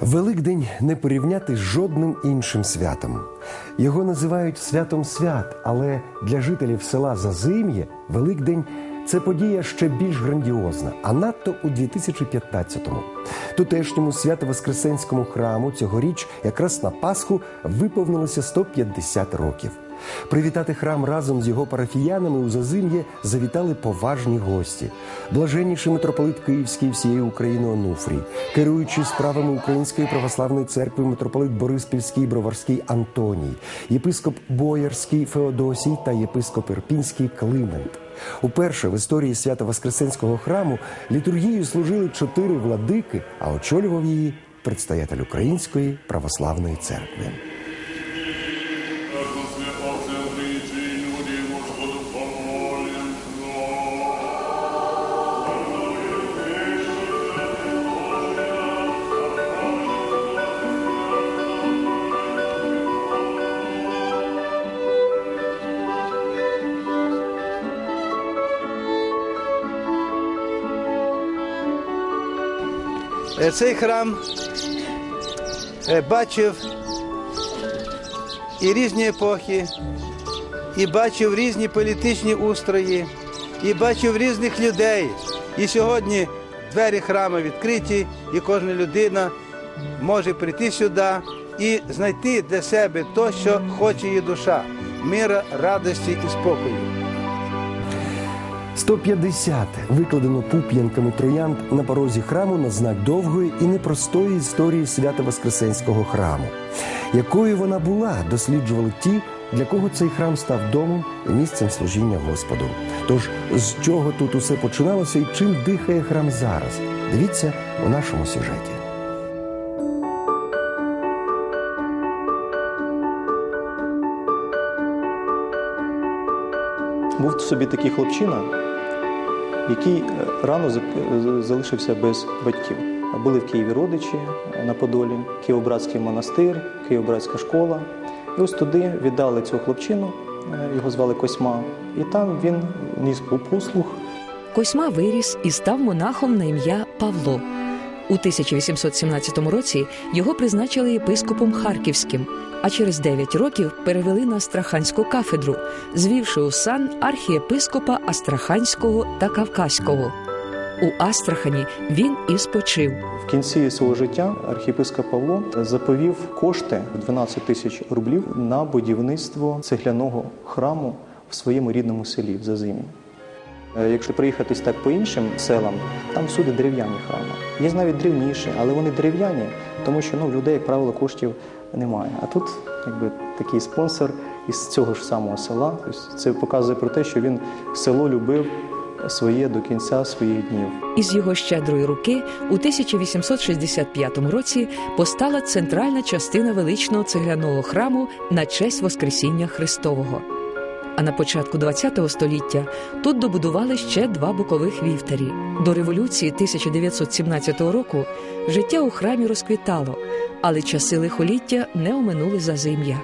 Великдень не порівняти з жодним іншим святом. Його називають святом свят, але для жителів села Зазим'є Великдень це подія ще більш грандіозна, а надто у 2015-му. Тутешньому свято-воскресенському храму цьогоріч якраз на Пасху виповнилося 150 років. Привітати храм разом з його парафіянами у Зазим'є завітали поважні гості. Блаженніший митрополит Київський всієї України Онуфрій, керуючий справами Української православної церкви митрополит Бориспільський Броварський Антоній, єпископ Боярський Феодосій та єпископ Ірпінський Климент. Уперше в історії Свято-Воскресенського храму літургію служили чотири владики, а очолював її предстоятель Української православної церкви. Цей храм е, бачив і різні епохи, і бачив різні політичні устрої, і бачив різних людей. І сьогодні двері храму відкриті, і кожна людина може прийти сюди і знайти для себе те, що хоче її душа мира, радості і спокою. 150 викладено пуп'янками троянд на порозі храму на знак довгої і непростої історії Свято-Воскресенського храму. Якою вона була, досліджували ті, для кого цей храм став домом і місцем служіння Господу. Тож з чого тут усе починалося і чим дихає храм зараз? Дивіться у нашому сюжеті. Був собі такий хлопчина, який е, рано залишився без батьків. Були в Києві родичі е, на Подолі, Києво-Братський монастир, Києво-Братська школа. І ось туди віддали цього хлопчину, е, його звали Косьма, і там він ніс послуг. Косьма виріс і став монахом на ім'я Павло. У 1817 році його призначили єпископом Харківським, а через 9 років перевели на Астраханську кафедру, звівши у сан архієпископа Астраханського та Кавказького. У Астрахані він і спочив. В кінці свого життя архієпископ Павло заповів кошти 12 тисяч рублів на будівництво цегляного храму в своєму рідному селі в Зазимі. Е, Якщо приїхатись так по іншим селам, там всюди дерев'яні храми. Є навіть древніші, але вони дерев'яні, тому що ну, в людей, як правило, коштів немає. А тут якби такий спонсор із цього ж самого села. Тобто це показує про те, що він село любив своє до кінця своїх днів. Із його щедрої руки у 1865 році постала центральна частина величного цегляного храму на честь Воскресіння Христового. А на початку ХХ століття тут добудували ще два бокових вівтарі. До революції 1917 року життя у храмі розквітало, але часи лихоліття не оминули зазим'я.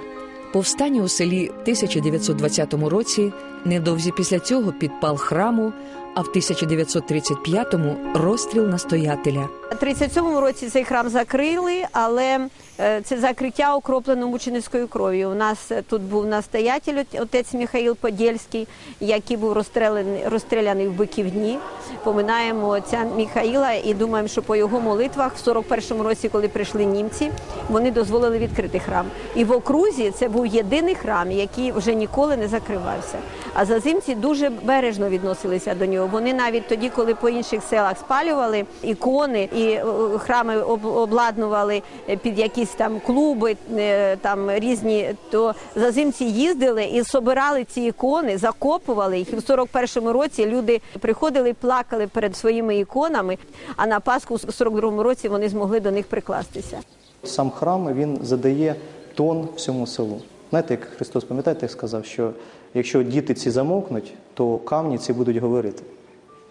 Повстання у селі в 1920 році, невдовзі після цього підпал храму, а в 1935-му розстріл настоятеля. У 37-му році цей храм закрили, але е, це закриття окроплено мученицькою кров'ю. У нас е, тут був настоятель, отець Михаїл Подєльський, який був розстріляний, розстріляний в Биківдні. Поминаємо отця Михаїла і думаємо, що по його молитвах в 41-му році, коли прийшли німці, вони дозволили відкрити храм. І в окрузі це був єдиний храм, який вже ніколи не закривався. А зазимці дуже бережно відносилися до нього. Вони навіть тоді, коли по інших селах спалювали ікони і е, храми обладнували е, під якісь там клуби, е, там різні, то зазимці їздили і собирали ці ікони, закопували їх. І в 41-му році люди приходили і плакали перед своїми іконами. А на Пасху в 42-му році вони змогли до них прикластися. Сам храм він задає тон всьому селу. Знаєте, як Христос пам'ятаєте, сказав, що якщо діти ці замовкнуть, то камні ці будуть говорити.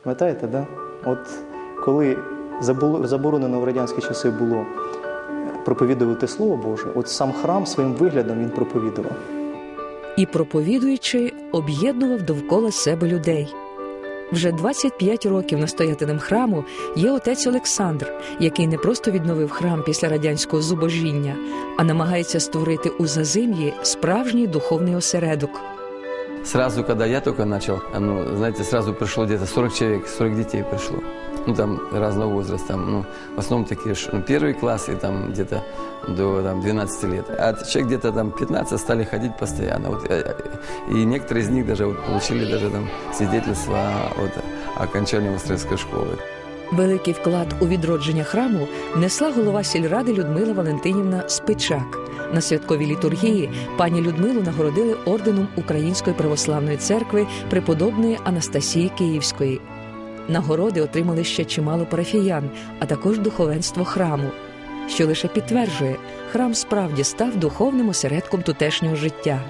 Пам'ятаєте, да? От коли заборонено в радянські часи було проповідувати Слово Боже, от сам храм своїм виглядом він проповідував. І, проповідуючи, об'єднував довкола себе людей. Вже 25 років настоятелем храму є отець Олександр, який не просто відновив храм після радянського зубожіння, а намагається створити у зазим'ї справжній духовний осередок. Сразу, когда я только начал, ну, знаете, сразу пришло где-то 40 человек, 40 детей пришло. Ну, там разного возраста, там, ну, в основном такие, ж, ну, первый класс и там где-то до там, 12 лет. А человек где-то там 15 стали ходить постоянно. Вот, э, и некоторые из них даже вот, получили даже там свидетельство от окончания мастерской школы. Великий вклад у відродження храму внесла голова сільради Людмила Валентинівна Спичак. На святковій літургії пані Людмилу нагородили орденом Української православної церкви преподобної Анастасії Київської. Нагороди отримали ще чимало парафіян, а також духовенство храму, що лише підтверджує, храм справді став духовним осередком тутешнього життя.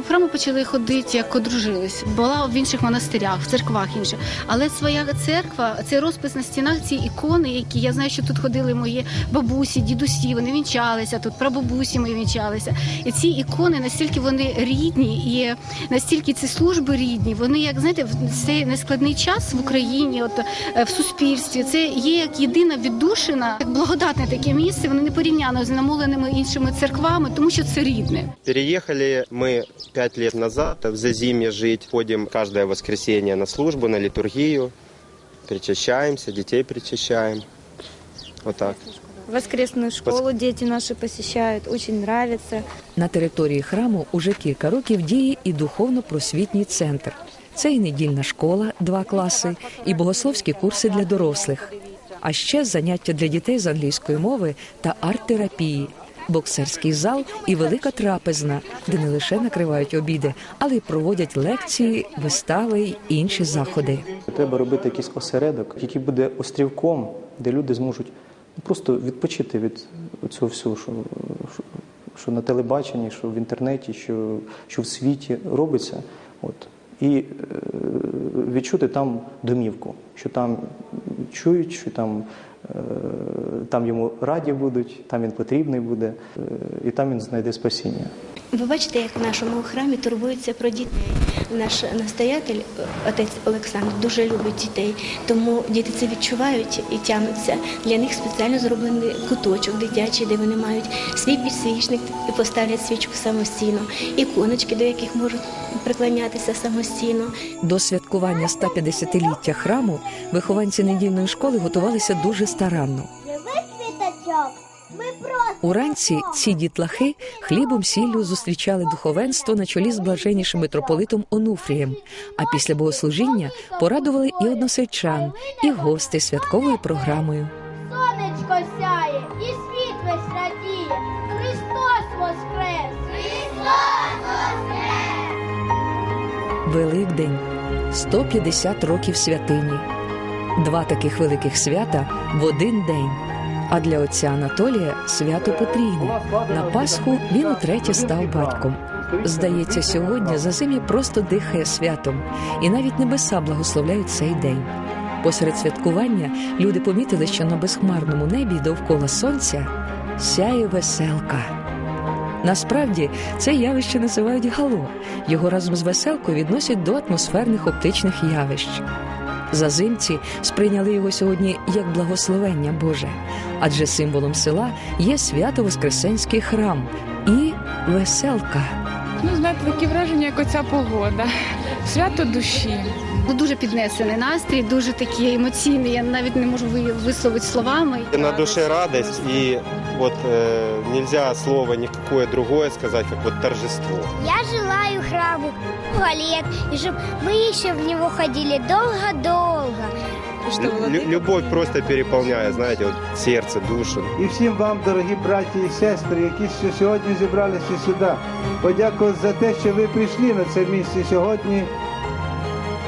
В храму почали ходити, як одружились. Була в інших монастирях, в церквах інших. Але своя церква, цей розпис на стінах, ці ікони, які я знаю, що тут ходили мої бабусі, дідусі, вони вінчалися тут, прабабусі мої вінчалися. І ці ікони настільки вони рідні, і настільки ці служби рідні. Вони, як знаєте, в цей нескладний час в Україні, от е, в суспільстві, це є як єдина віддушина, як благодатне таке місце. Воно не порівняно з намоленими іншими церквами, тому що це рідне. Переехали мы пять лет назад в Зазимье жить. Ходим каждое воскресенье на службу, на литургию. Причащаемся, детей причащаем. Вот так. Воскресную школу дети наши посещают, очень нравится. На території храму уже кілька років діє і духовно-просвітній центр. Це і недільна школа, два класи, і богословські курси для дорослих, а ще заняття для дітей з англійської мови та арт-терапії, боксерський зал і велика трапезна, де не лише накривають обіди, але й проводять лекції, вистави й інші заходи. Треба робити якийсь осередок, який буде острівком, де люди зможуть просто відпочити від цього всього, що, що, на телебаченні, що в інтернеті, що, що в світі робиться. От. І е, відчути там домівку, що там чують, що там, там йому раді будуть, там він потрібний буде, е, і там він знайде спасіння. Ви бачите, як в нашому храмі турбуються про дітей. Наш настоятель, отець Олександр, дуже любить дітей, тому діти це відчувають і тягнуться. Для них спеціально зроблений куточок дитячий, де вони мають свій підсвічник і поставлять свічку самостійно, іконочки, до яких можуть приклонятися самостійно. До святкування 150-ліття храму вихованці недільної школи готувалися дуже старанно. Уранці ці дітлахи хлібом сіллю зустрічали духовенство на чолі з блаженнішим митрополитом Онуфрієм. А після богослужіння порадували і односельчан, і гостей святковою програмою. Сонечко сяє, і світ весь радіє. Христос воскрес! Христос воскрес! Великдень 150 років святині. Два таких великих свята в один день. А для отця Анатолія свято потрійне. На Пасху він утретє став батьком. Здається, сьогодні зазим'я просто дихає святом, і навіть небеса благословляють цей день. Посеред святкування люди помітили, що на безхмарному небі довкола сонця сяє веселка. Насправді це явище називають гало. Його разом з веселкою відносять до атмосферних оптичних явищ. Зазимці сприйняли його сьогодні як благословення Боже, адже символом села є свято Воскресенський храм і веселка. Ну, знаєте, такі враження, як оця погода. Свято душі. Ну, дуже піднесений настрій, дуже такий емоційний. Я навіть не можу ви- висловити словами. На душе радость, и вот э, нельзя слово никакое другое сказать, как вот торжество. Я желаю храму лет, и чтобы мы еще в него ходили долго-долго. Любовь просто переполняет, знаете, вот сердце, душу. І всім вам, дорогі браті і сестри, які ще сьогодні зібралися сюди. Подякую за те, що ви прийшли на це місце сьогодні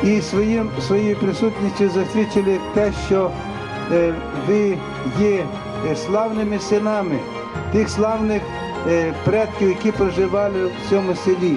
і своїм, своєю присутністю засвідчили те, що е, ви є е, славними синами тих славних е, предків, які проживали в цьому селі.